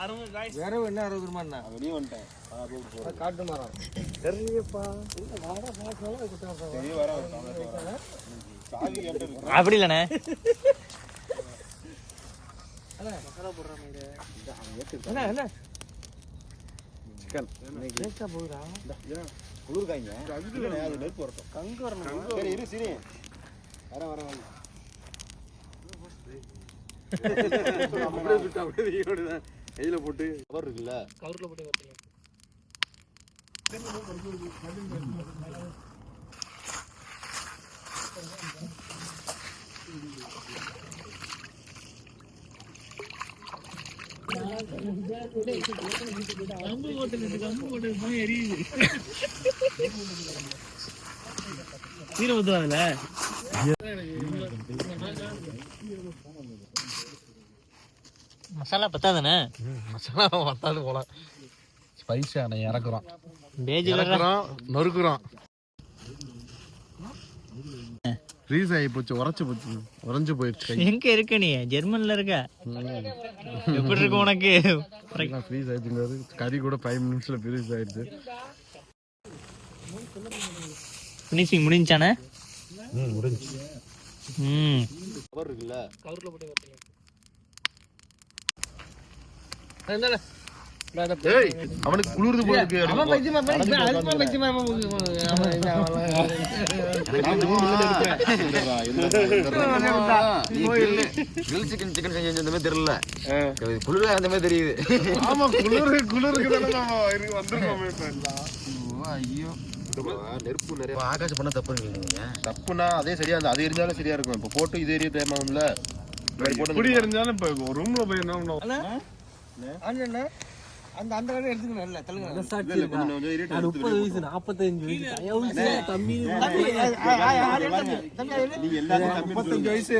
வேற என்ன அறுபது ரூபாண்ணா வெளியே வந்துட்டேன். காட்டு மரம் தெரியப்பா. அப்படி இல்லைண்ணே. என்ன என்ன சிக்கன். போகுதா குளிர்காய்ங்க. அது நெருப்பு வரட்டும். கங்கு வரணும்? சரி இரு சரி. வர வர வர. அப்படியே வீடியோட கையில போட்டு கவர் இருக்குல்ல? கவர்ல போட்டு வரீங்க வீர ஊத்துவாங்கல்ல? மசாலா பத்தாதானே மசாலா பத்தாது போல. ஸ்பைஸான இறக்குறோம். பேஜில் இறக்குறோம் நொறுக்குறோம். ஃப்ரீஸ் ஆகி போச்சு உரைச்சு போச்சு உறைஞ்சு போயிடுச்சு எங்க இருக்க நீ? ஜெர்மன்ல இருக்க? எப்படி இருக்கு உனக்கு? ஃப்ரீஸ் ஆயிடுச்சுங்கிறது கறி கூட ஃபைவ் மினிட்ஸ்ல ஃப்ரீஸ் ஆயிடுச்சு. ஃபினிஷிங் முடிஞ்சானே? ம் முடிஞ்சு ம். கவர் இருக்குல்ல? கவர்ல போட்டு அவனுக்கு குளிர்து போல இருக்கு கிரில் சிக்கன் சிக்கன் செஞ்சு அந்த மாதிரி தெரியல குளிர் அந்த மாதிரி தெரியுது ஆமா குளிர் குளிருக்கு நம்ம வந்திருக்கோமே ஐயோ நெருப்பு நிறைய ஆகாஷ் பண்ண தப்பு நீங்க தப்புனா அதே சரியா அந்த அது எரிஞ்சாலும் சரியா இருக்கும் இப்ப போட்டு இது எரிய தேமாவும்ல எப்படி இருந்தாலும் இப்ப ரூம்ல போய் என்ன பண்ணுவோம் அந்த அந்த கடை எடுத்துக்கணும் இல்ல முப்பது வயசு நாற்பத்தஞ்சு எல்லாரும் தம்பி முப்பத்தஞ்சு வயசு.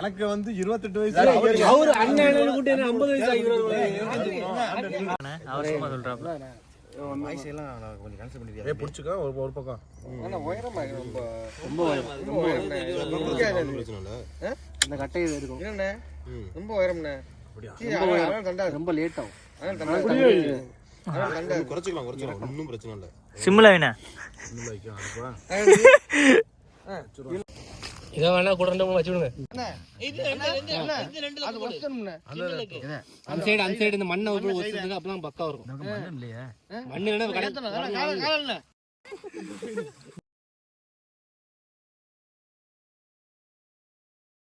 எனக்கு வந்து இருபத்தெட்டு வயசு. அவரு அண்ணன் கூட்டி ஐம்பது வயசு அவர் சும்மா சொல்றாப்ல. வயசு கொஞ்சம் கேன்சல் புடிச்சுக்க ஒரு ஒரு பக்கம். உயரமா ரொம்ப. ரொம்ப ரொம்ப உயரம். இந்த கட்டை இது இருக்கும். என்னண்ணே? ரொம்ப உயரம்ண்ணே. ரொம்ப லேட் ஆகும். குறைச்சிக்கலாம் குறைச்சிக்கலாம். ஒன்றும் பிரச்சனை இல்லை. சிம்ல வேணா இதை வேணா கூட ரெண்டு மூணு வச்சு விடுங்க அந்த சைடு அந்த சைடு இந்த மண்ணை விட்டு ஒத்துறதுக்கு அப்பதான் பக்கா இருக்கும் இல்லையா. மண்ணு